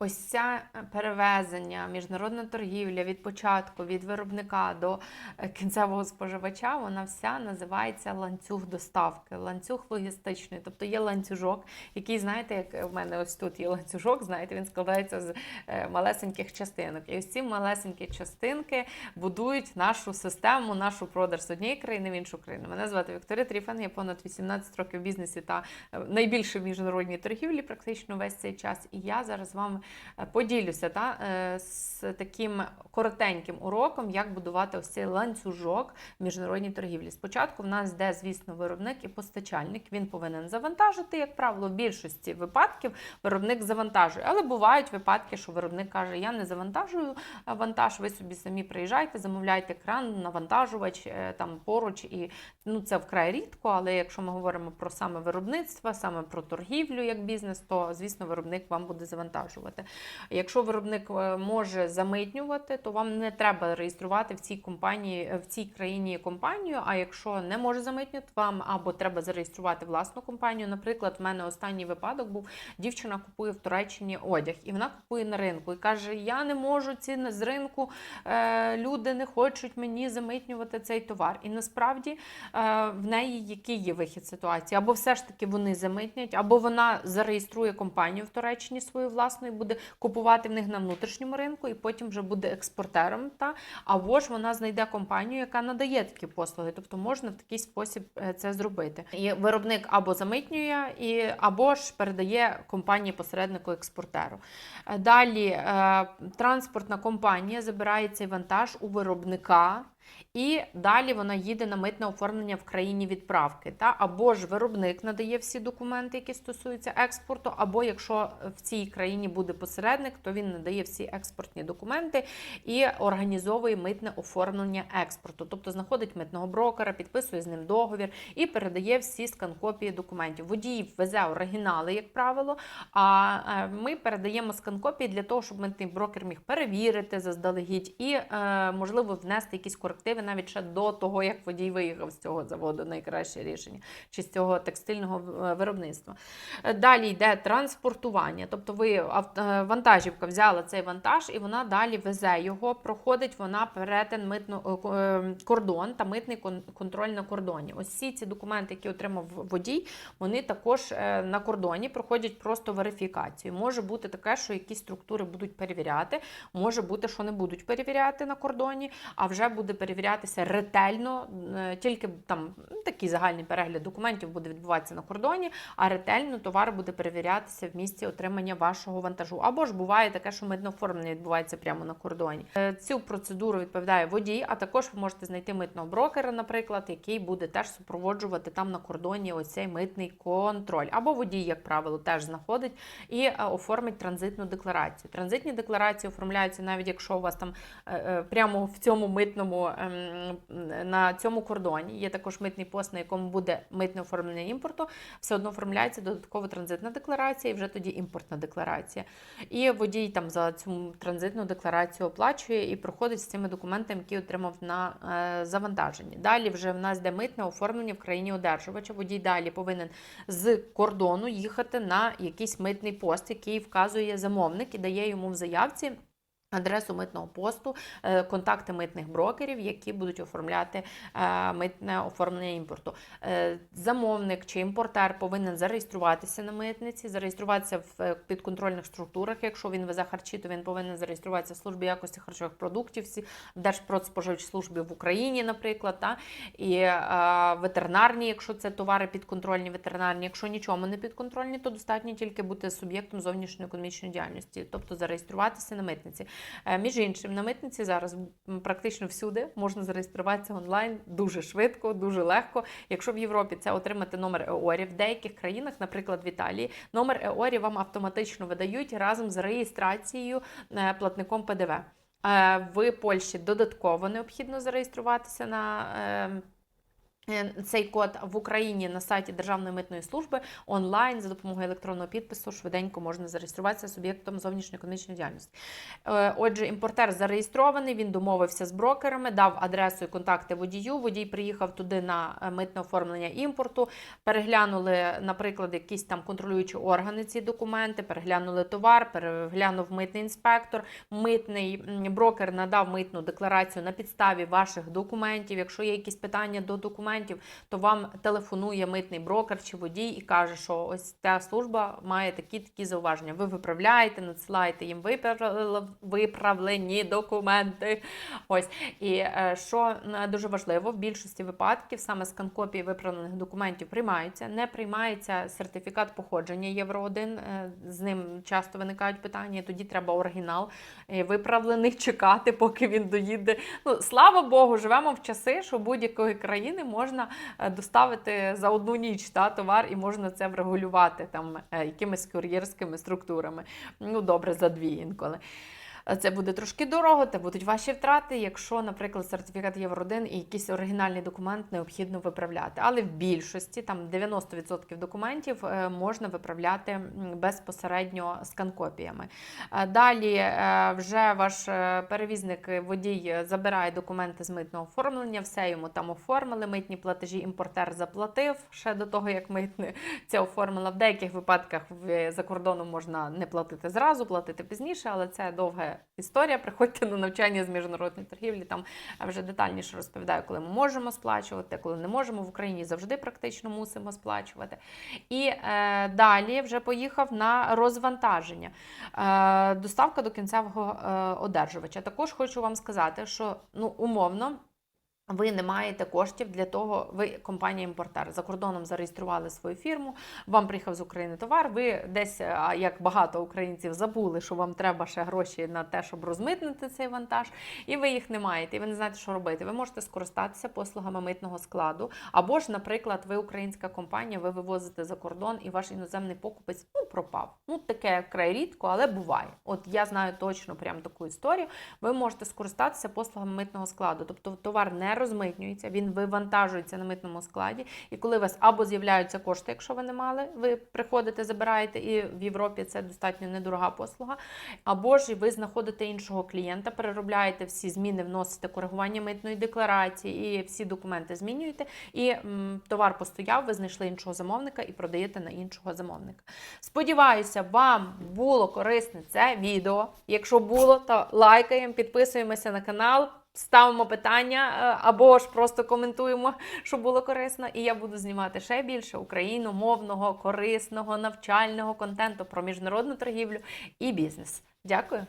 Ось ця е, перевезення, міжнародна торгівля від початку, від виробника до е, кінцевого споживача, вона вся називається ланцюг доставки, ланцюг логістичний. Тобто є ланцюжок, який, знаєте, як в мене ось тут є ланцюжок, знаєте, він складається з е, малесеньких частинок. І ось ці малесенькі частинки будують нашу систему, нашу продаж з однієї країни в іншу країну. Мене звати Вікторія Тріфан, я понад 18 років в бізнесі та найбільше в міжнародній торгівлі, практично весь цей час. І я зараз е, поділюся та, е, з таким коротеньким уроком, як будувати ось цей ланцюжок міжнародній торгівлі. Спочатку в нас йде, звісно, виробник і постачальник. Він повинен завантажити, як правило, в більшості випадків виробник завантажує. Але бувають випадки, що виробник каже: Я не завантажую е, вантаж, ви собі самі приїжджайте, замовляйте кран, навантажувач е, там поруч. І ну це вкрай рідко. Але якщо ми говоримо про саме виробництво, саме про торгівлю як бізнес, то звісно виробник вам буде завантажувати. Якщо виробник е, може замитнювати, то вам не треба реєструвати в цій компанії е, в цій країні компанію. А якщо не може замитнювати, вам або треба зареєструвати власну компанію. Наприклад, в мене останній випадок був дівчина купує в Туреччині одяг, і вона купує на ринку і каже: Я не можу ці з ринку, е, люди не хочуть мені замитнювати цей товар. І насправді в неї який є вихід ситуації? Або все ж таки вони замитнять, або вона зареєструє компанію в Туреччині свою власну і буде купувати в них на внутрішньому ринку, і потім вже буде експортером. Та або ж вона знайде компанію, яка надає такі послуги. Тобто можна в такий спосіб е, це зробити. І виробник або замитнює, і або ж передає компанії посереднику експортеру. Е, Далі е, транспортна компанія забирає цей вантаж у виробника. І далі вона їде на митне оформлення в країні відправки. Та? Або ж виробник надає всі документи, які стосуються експорту, або якщо в цій країні буде посередник, то він надає всі експортні документи і організовує митне оформлення експорту. Тобто знаходить митного брокера, підписує з ним договір і передає всі скан-копії документів. Водій везе оригінали, як правило. А е, ми передаємо скан-копії для того, щоб митний брокер міг перевірити заздалегідь і, е, можливо, внести якісь корективи навіть ще до того, як водій виїхав з цього заводу, найкраще рішення, чи з цього текстильного е, виробництва. Е, Далі йде транспортування. Тобто ви е, вантажівка взяла цей вантаж, і вона далі везе його, проходить вона перетин митно ко- кордон та митний контроль на кордоні. Ось всі ці документи, які отримав водій, вони також на кордоні проходять просто верифікацію. Може бути таке, що якісь структури будуть перевіряти, може бути, що не будуть перевіряти на кордоні, а вже буде перевірятися ретельно, е, тільки там ну, такий загальний перегляд документів буде відбуватися на кордоні, а ретельно товар буде перевірятися в місці отримання вашого вантажу. Або ж буває таке, що митне оформлення відбувається прямо на кордоні. Е, Цю процедуру відповідає водій, а також ви можете знайти митного брокера, наприклад, який буде теж супроводжувати там на кордоні оцей митний контроль. Або водій, як правило, теж знаходить і е, оформить транзитну декларацію. Транзитні декларації оформляються навіть якщо у вас там прямо в цьому митному на цьому кордоні є також митний пост, на якому буде митне оформлення імпорту. Все одно оформляється додаткова транзитна декларація, і вже тоді імпортна декларація. І водій там за цю транзитну декларацію оплачує і проходить з цими документами, які отримав на е, завантаженні. Далі вже в нас йде митне оформлення в країні одержувача. Водій далі повинен з кордону їхати на якийсь митний пост, який вказує замовник і дає йому в заявці. Адресу митного посту, е, контакти митних брокерів, які будуть оформляти е, митне оформлення імпорту. Е, Замовник чи імпортер повинен зареєструватися на митниці, зареєструватися в підконтрольних структурах. Якщо він везе харчі, то він повинен зареєструватися в службі якості харчових продуктів, в Держпродспоживслужбі в Україні, наприклад, та? і ветеринарні, якщо це товари підконтрольні, ветеринарні. Якщо нічому не підконтрольні, то достатньо тільки бути суб'єктом зовнішньої економічної діяльності, тобто зареєструватися на митниці. Е, Між іншим, на митниці зараз практично всюди можна зареєструватися онлайн дуже швидко, дуже легко. Якщо в Європі це отримати номер ЕОРі, в деяких країнах, наприклад, в Італії, номер ЕОРі вам автоматично видають разом з реєстрацією е, платником ПДВ. Е, В Польщі додатково необхідно зареєструватися на. Е, цей код в Україні на сайті Державної митної служби онлайн за допомогою електронного підпису швиденько можна зареєструватися суб'єктом зовнішньоекономічної діяльності. Е, Отже, імпортер зареєстрований, він домовився з брокерами, дав адресу і контакти водію. Водій приїхав туди на е, митне оформлення імпорту, переглянули, наприклад, якісь там контролюючі органи ці документи, переглянули товар, переглянув митний інспектор. Митний брокер надав митну декларацію на підставі ваших документів. Якщо є якісь питання до документів, то вам телефонує митний брокер чи водій і каже, що ось ця служба має такі такі зауваження. Ви виправляєте, надсилаєте їм виправлені документи. Ось і е, що е, дуже важливо, в більшості випадків саме скан-копії виправлених документів приймаються. Не приймається сертифікат походження Євро 1 з ним часто виникають питання. Тоді треба оригінал е, виправлений чекати, поки він доїде. Ну слава Богу, живемо в часи, що будь-якої країни можна е, доставити за одну ніч та товар, і можна це врегулювати там е, якимись кур'єрськими структурами. Ну добре, за дві інколи. Це буде трошки дорого, це будуть ваші втрати, якщо, наприклад, сертифікат Євро 1 і якийсь оригінальний документ необхідно виправляти. Але в більшості, там 90% документів, е, можна виправляти безпосередньо скан-копіями. Е, Далі е, вже ваш перевізник водій забирає документи з митного оформлення, все йому там оформили. Митні платежі імпортер заплатив ще до того, як митне це оформила. В деяких випадках за кордоном можна не платити зразу, платити пізніше, але це довга історія. Приходьте на навчання з міжнародної торгівлі. Там вже детальніше розповідаю, коли ми можемо сплачувати, коли не можемо. В Україні завжди практично мусимо сплачувати. І е, далі вже поїхав на розвантаження. Е, доставка до кінцевого е, одержувача. Також хочу вам сказати, що ну умовно. Ви не маєте коштів для того, ви компанія-імпортер за кордоном зареєстрували свою фірму, вам приїхав з України товар. Ви десь, як багато українців, забули, що вам треба ще гроші на те, щоб розмитнити цей вантаж, і ви їх не маєте, і ви не знаєте, що робити. Ви можете скористатися послугами митного складу, або ж, наприклад, ви українська компанія, ви вивозите за кордон, і ваш іноземний покупець ну пропав. Ну таке край рідко, але буває. От я знаю точно прям таку історію. Ви можете скористатися послугами митного складу, тобто товар не розмитнюється, він вивантажується на митному складі. І коли у вас або з'являються кошти, якщо ви не мали, ви приходите, забираєте, і в Європі це достатньо недорога послуга. Або ж ви знаходите іншого клієнта, переробляєте всі зміни, вносите коригування митної декларації і всі документи змінюєте. І м, товар постояв, ви знайшли іншого замовника і продаєте на іншого замовника. Сподіваюся, вам було корисне це відео. Якщо було, то лайкаємо, підписуємося на канал. Ставимо питання е, або ж просто коментуємо, що було корисно, і я буду знімати ще більше україномовного, корисного, навчального контенту про міжнародну торгівлю і бізнес. Дякую.